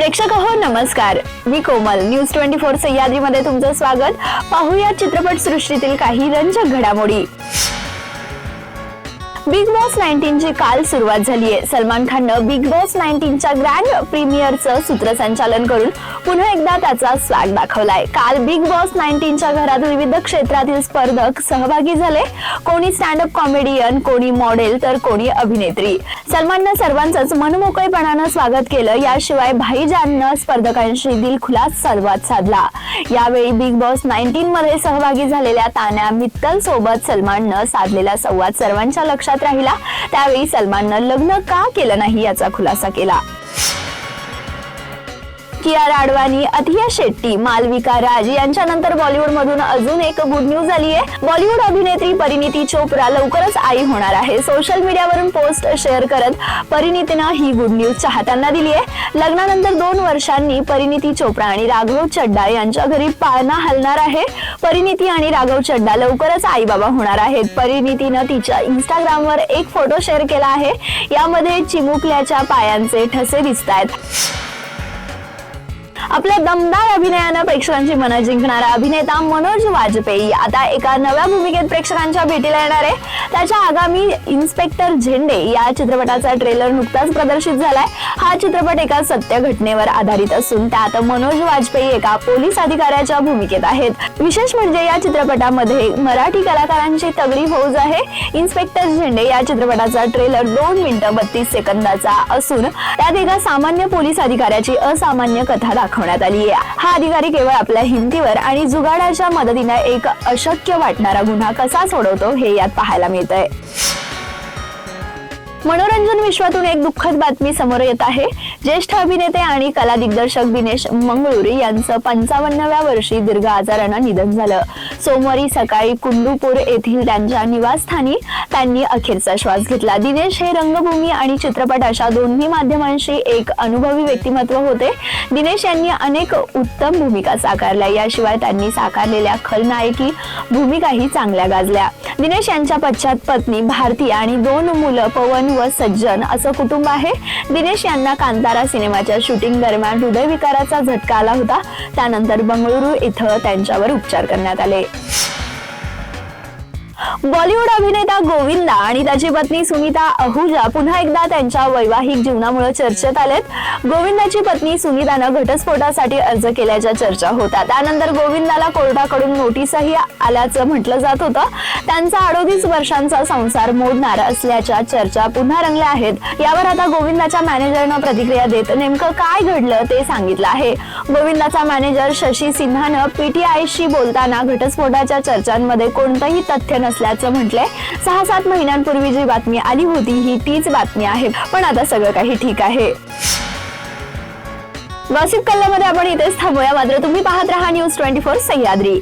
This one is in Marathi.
प्रेक्षक हो नमस्कार. मी कोमल. न्यूज ट्वेंटी फोर सह्याद्रीमध्ये तुमचं स्वागत. पाहूया चित्रपट सृष्टीतील काही रंजक घडामोडी. बिग बॉस नाईन्टीनची काल सुरुवात झाली आहे सलमान खाननं बिग बॉस नाईन्टीनच्या ग्रँड प्रीमियरचं सूत्रसंचालन करून पुन्हा एकदा त्याचा स्वॅग दाखवलाय. काल बिग बॉस नाईन्टीनच्या घरात विविध क्षेत्रातील स्पर्धक सहभागी झाले. कोणी स्टँडअप कॉमेडियन कोणी मॉडेल तर कोणी अभिनेत्री. सलमाननं सर्वांचंच मनमोकळेपणानं स्वागत केलं. याशिवाय भाईजाननं स्पर्धकांशी दिलखुला संवाद साधला. यावेळी बिग बॉस नाईन्टीन मध्ये सहभागी झालेल्या तान्या मित्तल सोबत सलमाननं साधलेला संवाद सर्वांच्या लक्षात राहिला. त्यावेळी सलमाननं लग्न का केलं नाही याचा खुलासा केला. कियारा अडवाणी अथिया शेट्टी मालविका राज यांच्यानंतर बॉलिवूड मधून अजून एक गुड न्यूज आली आहे बॉलिवूड अभिनेत्री परिणिती चोप्रा लवकरच आई होणार आहे. सोशल मीडियावरून पोस्ट शेअर करत परिणितीनं ही गुड न्यूज चाहत्यांना दिली आहे लग्नानंतर दोन वर्षांनी परिणिती चोप्रा आणि राघव चड्डा यांच्या घरी पाळणा हलणार आहे. परिणिती आणि राघव चड्डा लवकरच आई बाबा होणार आहेत. परिणितीनं तिच्या इंस्टाग्रामवर एक फोटो शेअर केला आहे. यामध्ये चिमुकल्याच्या पायांचे ठसे दिसत आहेत आपल्या दमदार अभिनयानं प्रेक्षकांची मनं जिंकणारा अभिनेता मनोज वाजपेयी आता एका नव्या भूमिकेत प्रेक्षकांच्या भेटीला येणार आहे. त्याच्या आगामी इन्स्पेक्टर झेंडे या चित्रपटाचा ट्रेलर नुकताच प्रदर्शित झालाय. हा चित्रपट एका सत्य घटनेवर आधारित असून त्यात मनोज वाजपेयी एका पोलीस अधिकाऱ्याच्या भूमिकेत आहेत. विशेष म्हणजे या चित्रपटामध्ये मराठी कलाकारांची तगडी फौज आहे. इन्स्पेक्टर झेंडे या चित्रपटाचा ट्रेलर दोन मिनिटं बत्तीस सेकंदाचा असून त्यात एका सामान्य पोलीस अधिकाऱ्याची असामान्य कथा दाखवण्यात आली आहे. हा अधिकारी केवळ आपल्या हिमतीवर आणि जुगाडाच्या मदतीने एक अशक्य वाटणारा गुन्हा कसा सोडवतो हे यात पाहायला मिळत आहे मनोरंजन विश्वातून एक दुःखद बातमी समोर येत आहे. ज्येष्ठ अभिनेते आणि कला दिग्दर्शक दिनेश मंगळुरी यांचं पंचावन्नव्या वर्षी दीर्घ आजारानं निधन झालं. सोमवारी सकाळी कुंडूपूर येथील त्यांच्या निवासस्थानी त्यांनी अखेरचा श्वास घेतला. दिनेश हे रंगभूमी आणि चित्रपट अशा दोन्ही माध्यमांशी एक अनुभवी व्यक्तिमत्व होते. दिनेश यांनी अनेक उत्तम भूमिका साकारल्या. याशिवाय त्यांनी साकारलेल्या खलनायकी भूमिकाही चांगल्या गाजल्या. दिनेश यांच्या पश्चात पत्नी भारती आणि दोन मुलं पवन व सज्जन असं कुटुंब आहे. दिनेश यांना कांतारा सिनेमाच्या शूटिंग दरम्यान हृदयविकाराचा झटका आला होता. त्यानंतर बंगळुरू इथं त्यांच्यावर उपचार करण्यात आले. बॉलिवूड अभिनेता गोविंदा आणि त्याची पत्नी सुनीता अहुजा पुन्हा एकदा त्यांच्या वैवाहिक जीवनामुळे चर्चेत आलेत. गोविंदाची पत्नी सुनीतानं घटस्फोटासाठी अर्ज केल्याच्या चर्चा होत्या त्यानंतर गोविंदाला कोर्टाकडून नोटीसही आल्याचं म्हटलं जात होतं. त्यांचा अडोतीस वर्षांचा संसार मोडणार असल्याच्या चर्चा पुन्हा रंगल्या आहेत. यावर आता गोविंदाच्या मॅनेजरनं प्रतिक्रिया देत नेमकं काय घडलं ते सांगितलं आहे. गोविंदाचा मॅनेजर शशी सिन्हानं पीटीआयशी बोलताना घटस्फोटाच्या चर्चांमध्ये कोणतंही तथ्य नसल्या असल्याचं म्हटलंय. सहा सात महिन्यांपूर्वी जी बातमी आली होती ही तीच बातमी आहे. पण आता सगळं काही ठीक आहे. गॉसिप कल्ल्यामध्ये आपण इथेच थांबूया. मात्र तुम्ही पाहत राहा न्यूज ट्वेंटी फोर सह्याद्री.